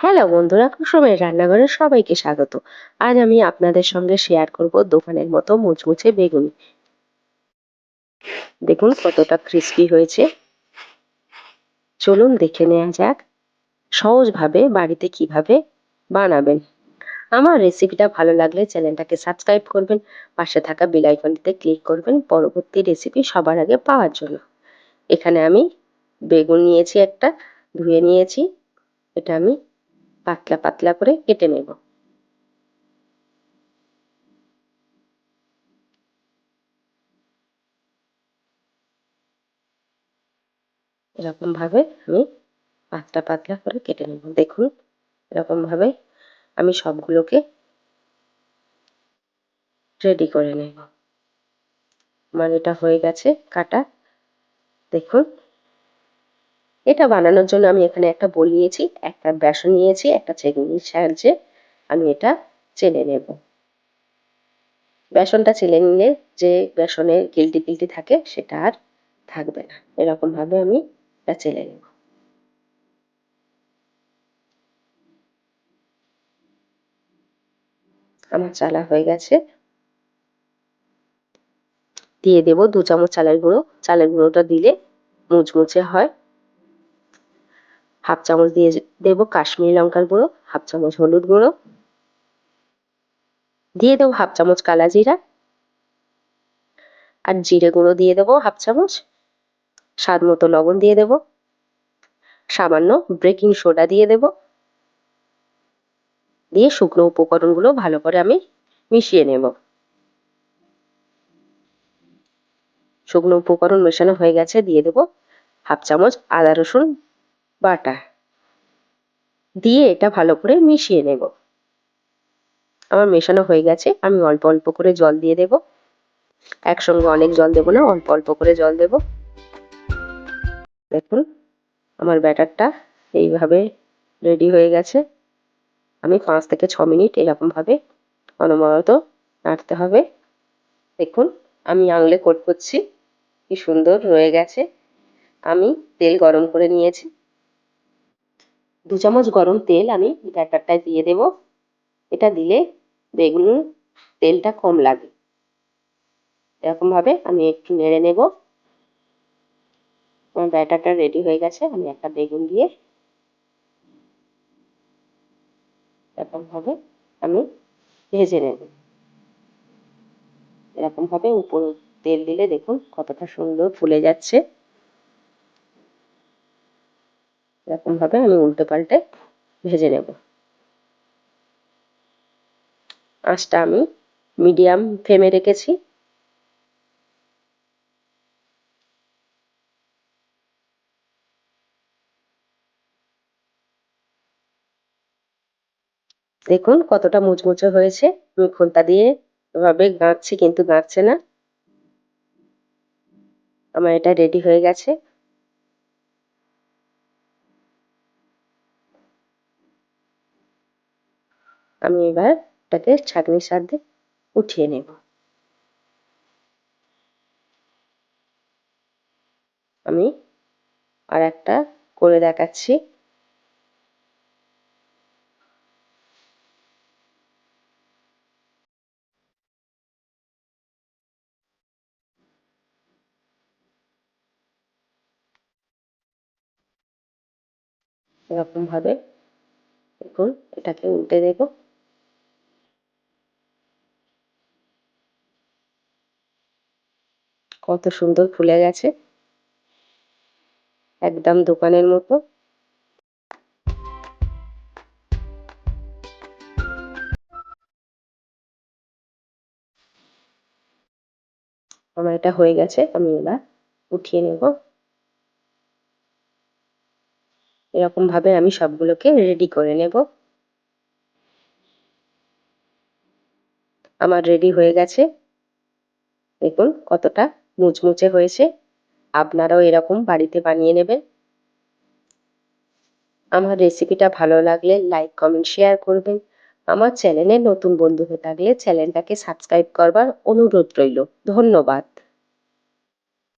Hello বন্ধুরা কুসুমের রান্নাঘরে সবাইকে স্বাগত। আজ আমি আপনাদের সঙ্গে শেয়ার করব দোকানের মতো মুচমুচে বেগুনি। দেখুন কতটা ক্রিস্পি হয়েছে। চলুন দেখে নেওয়া যাক সহজভাবে বাড়িতে কীভাবে বানাবেন। আমার রেসিপিটা ভালো লাগলে চ্যানেলটাকে সাবস্ক্রাইব করবেন, পাশে থাকা বেল আইকনটিতে ক্লিক করবেন পরবর্তী রেসিপি সবার আগে পাওয়ার জন্য। এখানে আমি বেগুন নিয়েছি একটা, ধুয়ে নিয়েছি। এটা আমি পাতলা পাতলা করে কেটে নেব। এরকম ভাবে আমি পাতলা পাতলা করে কেটে নেব। দেখুন, এরকম ভাবে আমি সবগুলোকে রেডি করে নেব। আমার এটা হয়ে গেছে কাটা। দেখুন এটা বানানোর জন্য আমি এখানে একটা বল নিয়েছি, একটা বেসন নিয়েছি, একটা চেকনির সাহায্যে আমি এটা চেলে নেব। বেসনটা চেলে নিলে যে বেসনের গিলটি গিলটি থাকে সেটা আর থাকবে না। এরকম ভাবে আমি এটা চেলে নেব। আমার চালা হয়ে গেছে। দিয়ে দেব দু চামচ চালের গুঁড়ো। চালের গুঁড়োটা দিলে মুচমুচে হয়। হাফ চামচ দিয়ে দেবো কাশ্মীরি লঙ্কার গুঁড়ো, হাফ চামচ হলুদ গুঁড়ো। দিয়ে দেবো হাফ চামচ কালা জিরা। আর জিরে গুঁড়ো দিয়ে দেবো হাফ চামচ। স্বাদ মতো লবণ দিয়ে দেব। সামান্য বেকিং সোডা দিয়ে দেব। দিয়ে শুকনো উপকরণগুলো ভালো করে আমি মিশিয়ে নেব। শুকনো উপকরণ মেশানো হয়ে গেছে, দিয়ে দেব হাফ চামচ আদা রসুন বাটা। দিয়ে এটা ভালো করে মিশিয়ে নেব। আমার মেশানো হয়ে গেছে, আমি অল্প অল্প করে জল দিয়ে দেব। একসঙ্গে অনেক জল দেব না, অল্প অল্প করে জল দেব। দেখুন, আমার ব্যাটারটা এইভাবে রেডি হয়ে গেছে। আমি পাঁচ থেকে ছ মিনিট এরকমভাবে অনবরত নাড়তে হবে। দেখুন, আমি আঙুলে কোট করছি, কি সুন্দর রয়ে গেছে। আমি তেল গরম করে নিয়েছি। দু চামচ গরম তেল আমি ব্যাটারটায় দিয়ে দেব। এটা দিলে বেগুন তেলটা কম লাগে। এরকমভাবে আমি একটু নেড়ে নেব। আমার ব্যাটারটা রেডি হয়ে গেছে, আমি একটা বেগুন দিয়ে এরকমভাবে আমি ভেজে নেব। এরকমভাবে উপর তেল দিলে দেখুন কতটা সুন্দর ফুলে যাচ্ছে। এরকমভাবে আমি উল্টে পাল্টে ভেজে নেব। আঁচটা আমি মিডিয়াম ফ্লেমে রেখেছি। দেখুন কতটা মুচমুচে হয়েছে। আমি খোলতা দিয়ে এভাবে গাঁথছি, কিন্তু গাঁথছে না। আমার এটা রেডি হয়ে গেছে। আমি এবার এটাকে ছাঁকনির সাহায্যে উঠিয়ে নেব। আমি আর একটা করে দেখাচ্ছি। এরকম ভাবে এখন এটাকে উল্টে দেবো। কত সুন্দর ফুলে গেছে। একদম দোকানের মতো। আমার এটা হয়ে গেছে, আমি এবার উঠিয়ে নেব। এরকম ভাবে আমি সবগুলোকে রেডি করে নেব। আমার রেডি হয়ে গেছে। দেখুন কতটা মুচমুচে হয়েছে। আপনারাও এরকম বাড়িতে বানিয়ে নেবেন। আমার রেসিপিটা ভালো লাগলে লাইক কমেন্ট শেয়ার করবেন। আমার চ্যানেলে নতুন বন্ধু হয়ে থাকলে চ্যানেলটাকে সাবস্ক্রাইব করবার অনুরোধ রইল। ধন্যবাদ।